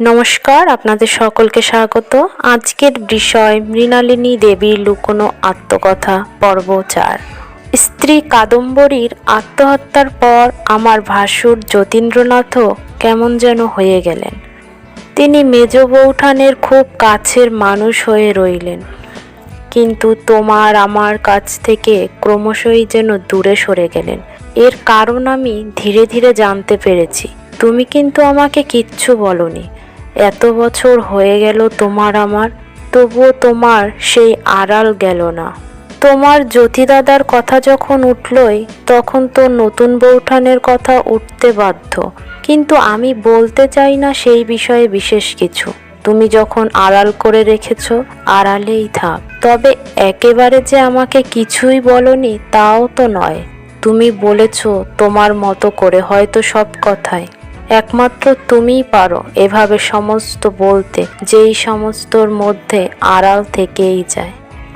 নমস্কার, আপনাদের সকলকে স্বাগত। আজকের বিষয় মৃণালিনী দেবীর লুকোনো আত্মকথা পর্ব চার স্ত্রী কাদম্বরীর আত্মহত্যার পর আমার ভাসুর যতীন্দ্রনাথও কেমন যেন হয়ে গেলেন। তিনি মেজ বৌঠানের খুব কাছের মানুষ হয়ে রইলেন। কিন্তু তোমার আমার কাছ থেকে ক্রমশই যেন দূরে সরে গেলেন। এর কারণ আমি ধীরে ধীরে জানতে পেরেছি। তুমি কিন্তু আমাকে কিচ্ছু বলনি। এত বছর হয়ে গেল তোমার আমার, তবুও তোমার সেই আড়াল গেল না। তোমার জ্যোতিদাদার কথা যখন উঠলই, তখন তো নতুন বৌঠানের কথা উঠতে বাধ্য। কিন্তু আমি বলতে চাই না সেই বিষয়ে বিশেষ কিছু। তুমি যখন আড়াল করে রেখেছ, আড়ালেই থাক। তবে একেবারে যে আমাকে কিছুই বলনি, তাও তো নয়। তুমি বলেছ, তোমার মতো করে হয়তো সব কথাই। একমাত্র তুমিই পারো এভাবে সমস্ত বলতে, যেই সমস্তর মধ্যে আড়াল থেকেই যায়।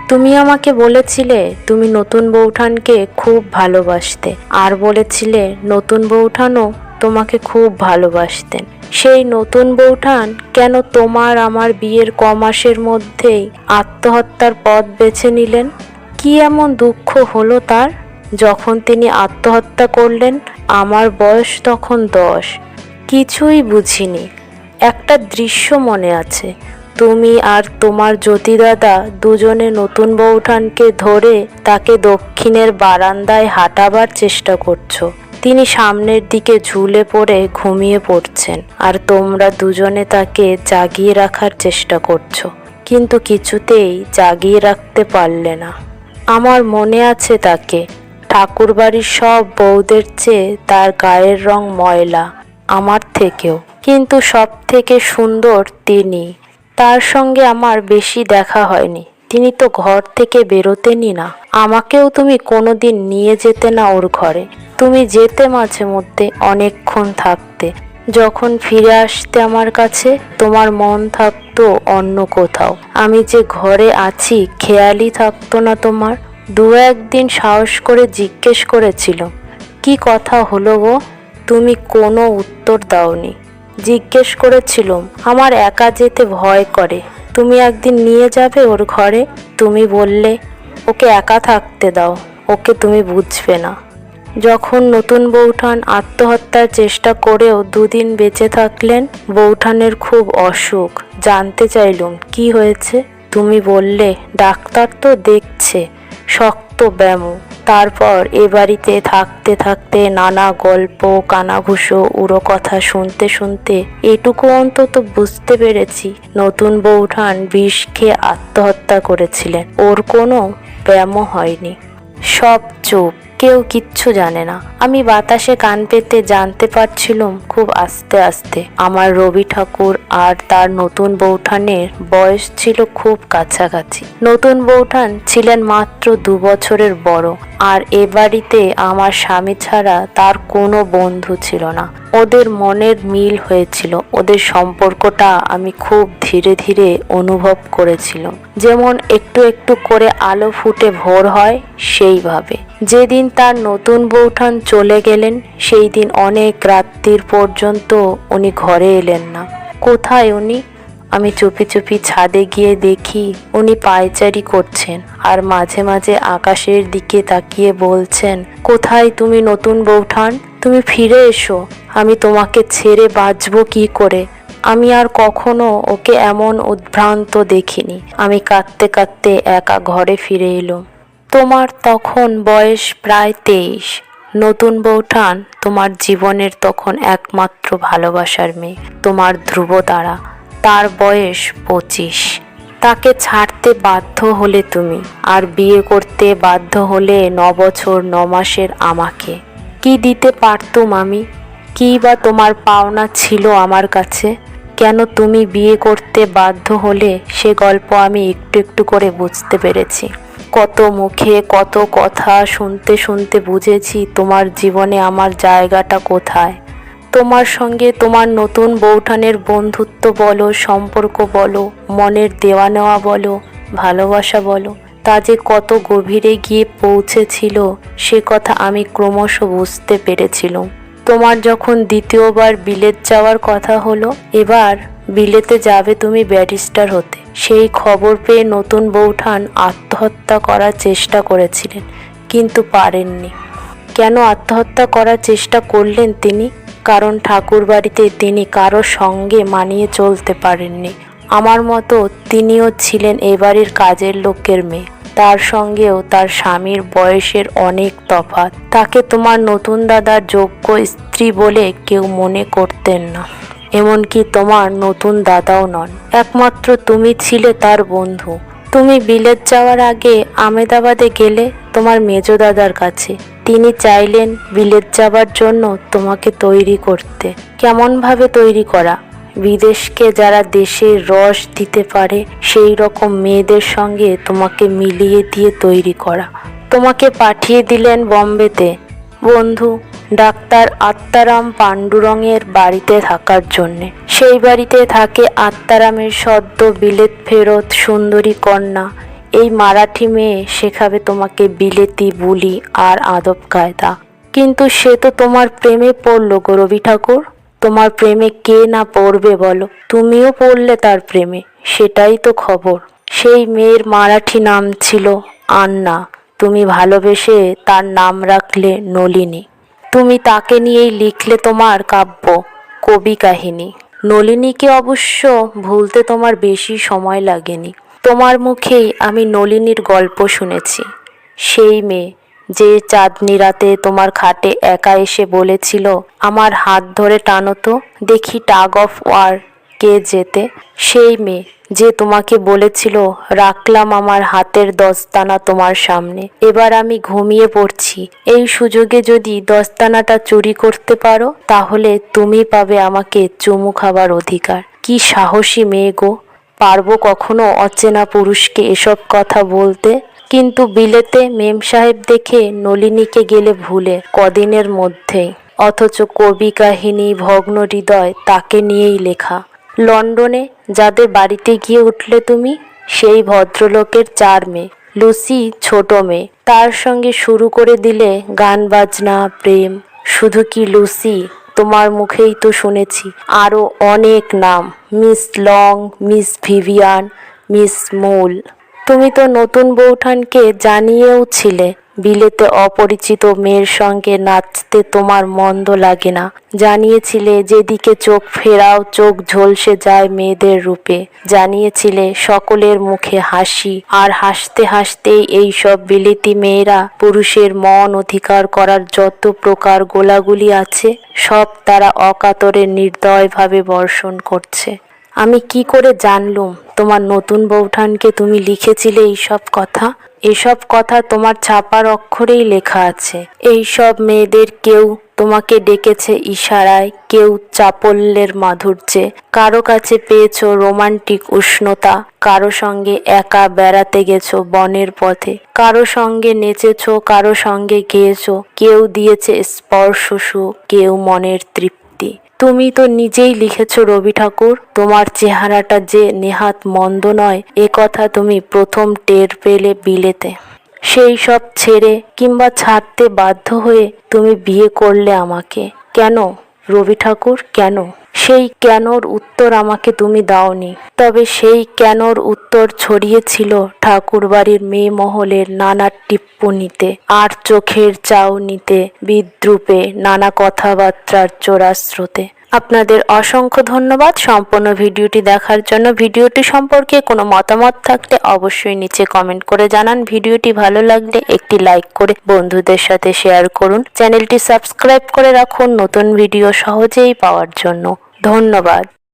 তুমি আমাকে বলেছিলে তুমি নতুন বৌঠানকে খুব ভালোবাসতে, আর বলেছিলে নতুন বৌঠানও তোমাকে খুব ভালোবাসতেন। সেই নতুন বৌঠান কেন তোমার আমার বিয়ের ক মাসের মধ্যেই আত্মহত্যার পথ বেছে নিলেন? কি এমন দুঃখ হলো তার? যখন তিনি আত্মহত্যা করলেন, আমার বয়স তখন দশ। কিছুই বুঝিনি। একটা দৃশ্য মনে আছে। তুমি আর তোমার জ্যোতিদাদা দুজনে নতুন বৌঠানকে ধরে তাকে দক্ষিণের বারান্দায় হাঁটাবার চেষ্টা করছ। তিনি সামনের দিকে ঝুলে পড়ে ঘুমিয়ে পড়ছেন আর তোমরা দুজনে তাকে জাগিয়ে রাখার চেষ্টা করছ। কিন্তু কিছুতেই জাগিয়ে রাখতে পারলে না। আমার মনে আছে তাকে। ঠাকুরবাড়ির সব বউদের চেয়ে তার গায়ের রং ময়লা। আমার থেকেও। কিন্তু সব থেকে সুন্দর তিনি। তার সঙ্গে আমার বেশি দেখা হয়নি। তিনি তো ঘর থেকে বেরোতেনই না। আমাকেও তুমি কোনোদিন নিয়ে যেতে না ওর ঘরে। তুমি যেতে মাঝে মধ্যে অনেকক্ষণ থাকতে। যখন ফিরে আসতে আমার কাছে, তোমার মন থাকতো অন্য কোথাও। আমি যে ঘরে আছি, খেয়ালই থাকতো না তোমার। দু একদিন সাহস করে জিজ্ঞেস করেছিল, কি কথা হলো গো? তুমি কোনো উত্তর দাওনি। জিজ্ঞেস করেছিলাম, আমার একা যেতে ভয় করে। তুমি একদিন নিয়ে যাবে ওর ঘরে? তুমি বললে, ওকে একা থাকতে দাও, ওকে তুমি বুঝবে না। যখন নতুন বৌঠান আত্মহত্যার চেষ্টা করেও দুদিন বেঁচে থাকলেন, বৌঠানের খুব অসুখ। জানতে চাইলুম, কি হয়েছে? তুমি বললে, ডাক্তার তো দেখছে, শক্ত ব্যায়াম তারপর এ বাড়িতে থাকতে থাকতে নানা গল্প, কানাঘুষো উড়ো কথা শুনতে শুনতে এটুকু অন্তত বুঝতে পেরেছি নতুন বৌঠান বিষ খেয়ে আত্মহত্যা করেছিলেন। ওর কোনো ব্যায়ামও হয়নি। সব চুপ। কেউ কিচ্ছু জানে না। আমি বাতাসে কান পেতে জানতে পারছিলাম খুব আস্তে আস্তে। আমার রবি ঠাকুর আর তার নতুন বৌঠানের বয়স ছিল খুব কাছাকাছি। নতুন বৌঠান ছিলেন মাত্র দু বছরের বড়। আর এ বাড়িতে আমার স্বামী ছাড়া তার কোনো বন্ধু ছিল না। ওদের মনের মিল হয়েছিল, ওদের সম্পর্কটা আমি খুব ধীরে ধীরে অনুভব করেছিলাম। যেমন একটু একটু করে আলো ফুটে ভোর হয়, সেইভাবে। যেদিন তার নতুন বৌঠান চলে গেলেন সেই দিন অনেক রাত্রির পর্যন্ত উনি ঘরে এলেন না। কোথায় উনি? আমি চুপি চুপি ছাদে গিয়ে দেখি উনি পায়চারি করছেন আর মাঝে মাঝে আকাশের দিকে তাকিয়ে বলছেন, কোথায় তুমি নতুন বৌঠান? তুমি ফিরে এসো। আমি তোমাকে ছেড়ে বাঁচবো কি করে? আমি আর কখনো ওকে এমন উদ্ভ্রান্ত দেখিনি। আমি কাঁদতে কাঁদতে একা ঘরে ফিরে এলো তোমার তখন বয়স প্রায় তেইশ। নতুন বৌঠান তোমার জীবনের তখন একমাত্র ভালোবাসার মেয়ে। তোমার ধ্রুব তারা, তার বয়স পঁচিশ। তাকে ছাড়তে বাধ্য হলে তুমি, আর বিয়ে করতে বাধ্য হলে ন বছর ন মাসের আমাকে। কি দিতে পারতুম আমি? কী বা তোমার পাওনা ছিল আমার কাছে? কেন তুমি বিয়ে করতে বাধ্য হলে? সে গল্প আমি একটু একটু করে বুঝতে পেরেছি। কত মুখে কত কথা শুনতে শুনতে বুঝেছি তোমার জীবনে আমার জায়গাটা কোথায়? তোমার সঙ্গে তোমার নতুন বৌঠানের বন্ধুত্ব বলো, সম্পর্ক বলো, মনের দেওয়া নেওয়া বলো, ভালোবাসা বলো। তা যে কত গভীরে গিয়ে পৌঁছেছিল, সে কথা আমি ক্রমশ বুঝতে পেরেছিলাম। তোমার যখন দ্বিতীয়বার বিলেত যাওয়ার কথা হলো, এবার বিলেতে যাবে তুমি ব্যারিস্টার হতে। সেই খবর পেয়ে নতুন বৌঠান আত্মহত্যা করার চেষ্টা করেছিলেন, কিন্তু পারেননি। কেন আত্মহত্যা করার চেষ্টা করলেন তিনি? কারণ ঠাকুরবাড়িতে তিনি কারও সঙ্গে মানিয়ে চলতে পারেননি। আমার মতো তিনিও ছিলেন এবারের কাজের লোকের মেয়ে। তার সঙ্গেও তার স্বামীর বয়সের অনেক তফাৎ। তাকে তোমার নতুন দাদার যোগ্য স্ত্রী বলে কেউ মনে করতেন না। এমনকি তোমার নতুন দাদাও নন। একমাত্র তুমি ছিলে তার বন্ধু। তুমি বিলেত যাওয়ার আগে আমেদাবাদে গেলে তোমার মেজ দাদার কাছে। তিনি চাইলেন বিলেত যাবার জন্য তোমাকে তৈরি করতে। কেমনভাবে তৈরি করা? বিদেশকে যারা দেশের রস দিতে পারে, সেই রকম মেয়েদের সঙ্গে তোমাকে মিলিয়ে দিয়ে তৈরি করা। তোমাকে পাঠিয়ে দিলেন বম্বেতে। বন্ধু, ডাক্তার আত্মারাম পাণ্ডুরঙের বাড়িতে থাকার জন্যে। সেই বাড়িতে থাকে আত্মারামের সদ্য বিলেত ফেরত সুন্দরী কন্যা। এই মারাঠি মেয়ে শেখাবে তোমাকে বিলেতি, বুলি আর আদব কায়দা। কিন্তু সে তো তোমার প্রেমে পড়ল গো রবি ঠাকুর। তোমার প্রেমে কে না পড়বে বলো? তুমিও পড়লে তার প্রেমে, সেটাই তো খবর। সেই মেয়ের মারাঠি নাম ছিল আন্না। তুমি ভালোবেসে তার নাম রাখলে নলিনী। তুমি তাকে নিয়েই লিখলে তোমার কাব্য, কবি কাহিনী। নলিনীকে অবশ্য ভুলতে তোমার বেশি সময় লাগেনি। তোমার মুখেই আমি নলিনীর গল্প শুনেছি। সেই মেয়ে যে চাঁদনি রাতে তোমার খাটে একা এসে বলেছিল, আমার হাত ধরে টানো তো, দেখি টাগ অফ ওয়ার, কে যেতে? সেই মেয়ে যে তোমাকে বলেছিল, রাখলাম আমার হাতের দস্তানা তোমার সামনে, এবার আমি ঘুমিয়ে পড়ছি। এই সুযোগে যদি দস্তানাটা চুরি করতে পারো, তাহলে তুমি পাবে আমাকে চুমু খাবার অধিকার। কি সাহসী মেয়ে গো, পারব কখনো অচেনা পুরুষকে এসব কথা বলতে? কিন্তু বিলেতে মেম সাহেব দেখে নলিনীকে গেলে ভুলে কদিনের মধ্যেই। অথচ কবি কাহিনী ভগ্ন হৃদয় তাকে নিয়েই লেখা। লন্ডনে যাদের বাড়িতে গিয়ে উঠলে তুমি? সেই ভদ্রলোকের চার মেয়ে। লুসি ছোট মেয়ে। তার সঙ্গে শুরু করে দিলে গান, বাজনা, প্রেম। শুধু কি লুসি? তোমার মুখেই তো শুনেছি। আরও অনেক নাম। Miss Long, miss Vivian, miss মুল। তুমি তো নতুন বৌঠানকে জানিয়েও ছিলে। বিলেতে অপরিচিত মেয়ের সঙ্গে নাচতে তোমার মন্দ লাগে না। জানিয়েছিলে যেদিকে চোখ ফেরাও চোখ ঝলসে যায় মেয়েদের রূপে। জানিয়েছিলে সকলের মুখে হাসি। আর হাসতে হাসতেই এই সব বিলেতি মেয়েরা পুরুষের মন অধিকার করার যত প্রকার গোলাগুলি আছে, সব তারা অকাতরে নির্দয়ভাবে বর্ষণ করছে। আমি কি করে জানলুম? তোমার নতুন বৌঠানকে তুমি লিখেছিলে এইসব কথা? এসব কথা তোমার ছাপার অক্ষরেই লেখা আছে। এই সব মেয়েদের কেউ তোমাকে ডেকেছে ইশারায়, কেউ চাপল্যের মাধুর্যে। কারও কাছে পেয়েছ রোমান্টিক উষ্ণতা, কারও সঙ্গে একা বেড়াতে গেছো বনের পথে। কারও সঙ্গে নেচেছো, কারও সঙ্গে গেয়েছো, কেউ দিয়েছে স্পর্শ সুখ, কেউ মনের তৃপ্তি। তুমি তো নিজেই লিখেছ, রবি ঠাকুর। তোমার চেহারাটা যে নেহাত মন্দ নয়, এ কথা তুমি প্রথম টের পেলে বিলেতে। সেই সব ছেড়ে কিংবা ছাড়তে বাধ্য হয়ে তুমি বিয়ে করলে আমাকে। কেন, রবি ঠাকুর, কেন? সেই কেনর উত্তর আমাকে তুমি দাওনি। তবে সেই কেনর উত্তর ছড়িয়েছিল ঠাকুর বাড়ির মেয়ে মহলের নানা টিপ্পনিতে আর চোখের চাউনিতে, বিদ্রুপে, নানা কথাবার্তার চোরাস্রোতে। আপনাদের অসংখ্য ধন্যবাদ সম্পূর্ণ ভিডিওটি দেখার জন্য। ভিডিওটি সম্পর্কে কোনো মতামত থাকলে অবশ্যই নিচে কমেন্ট করে জানান। ভিডিওটি ভালো লাগলে একটি লাইক করে বন্ধুদের সাথে শেয়ার করুন। চ্যানেলটি সাবস্ক্রাইব করে রাখুন। নতুন ভিডিও সহজেই পাওয়ার জন্য। ধন্যবাদ।